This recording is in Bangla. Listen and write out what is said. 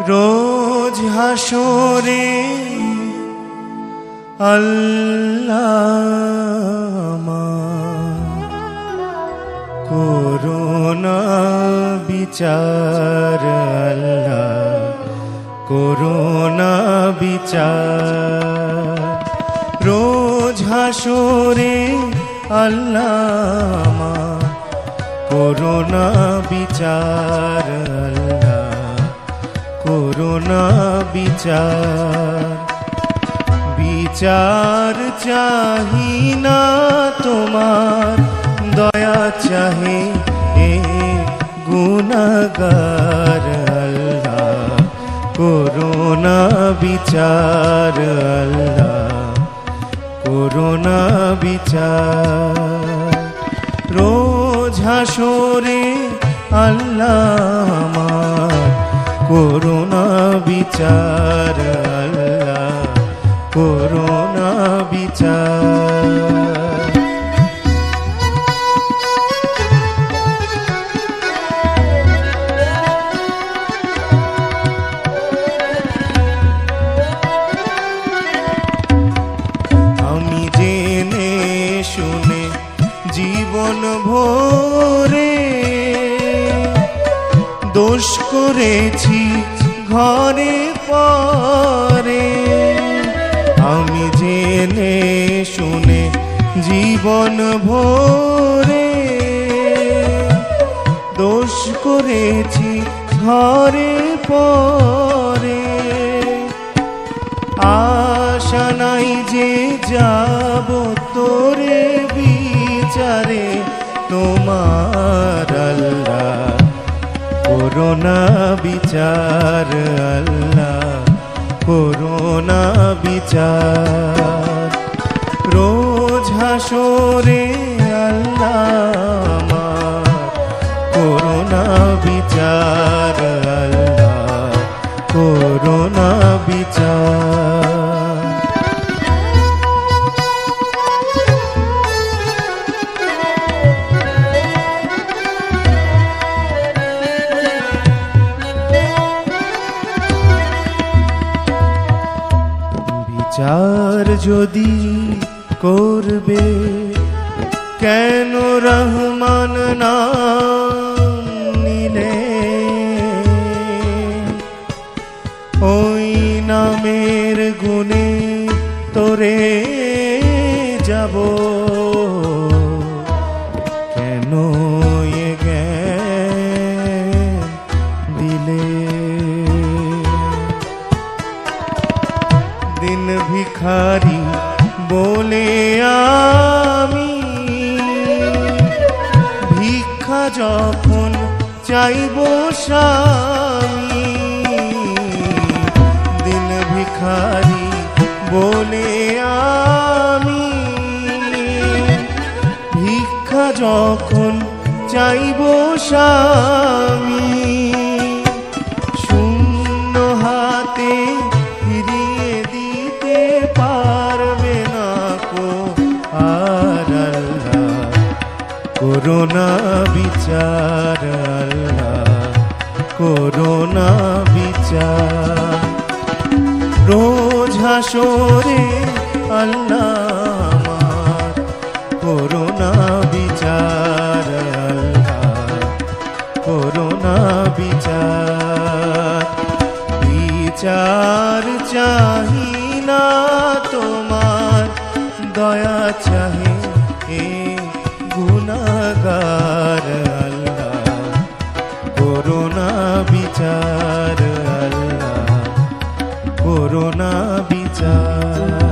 রোজ হাসরে আল্লাহ করোনা বিচার আল্লাহ করোনা বিচার। রোজ হাসরে আল্লাহ করোনা বিচার। করোনা বিচার। বিচার চাহি না তোমার, দয়া চাহে এ গুণাগার করোনা বিচার করোনা বিচার। রোজ হাসরে আল্লাহ আমার করোনা বিচার আল্লাহ করোনা বিচার। জীবন ভরে দোষ করেছি ঘরে পরে। আমি জেনে শুনে জীবন ভরে দোষ করেছি ঘরে পরে। আশা নাই যে যাব তোরে বিচারে। তোমার আল্লাহ করোনা বিচার আল্লাহ করোনা বিচার। রোজ হাসরে আল্লাহ করোনা বিচার আল্লাহ করোনা বিচার। বিচার যদি করবে কেন রহমান নাম নিলে? ওই নামের গুণে তোরে যাব। ভিখারি বলে আমি। ভিক্ষা যখন চাইব স্বামী দিন ভিখারি বলে আমি। ভিক্ষা যখন চাইব স্বামী করোনা বিচার করোনা বিচার। রোজ হাসরে আল্লাহ করোনা বিচার করোনা বিচার। বিচার চাহি না তোমার, দয়া চাহে এ গুণাগার আল্লাহ। করোনা বিচার আল্লাহ। করোনা বিচার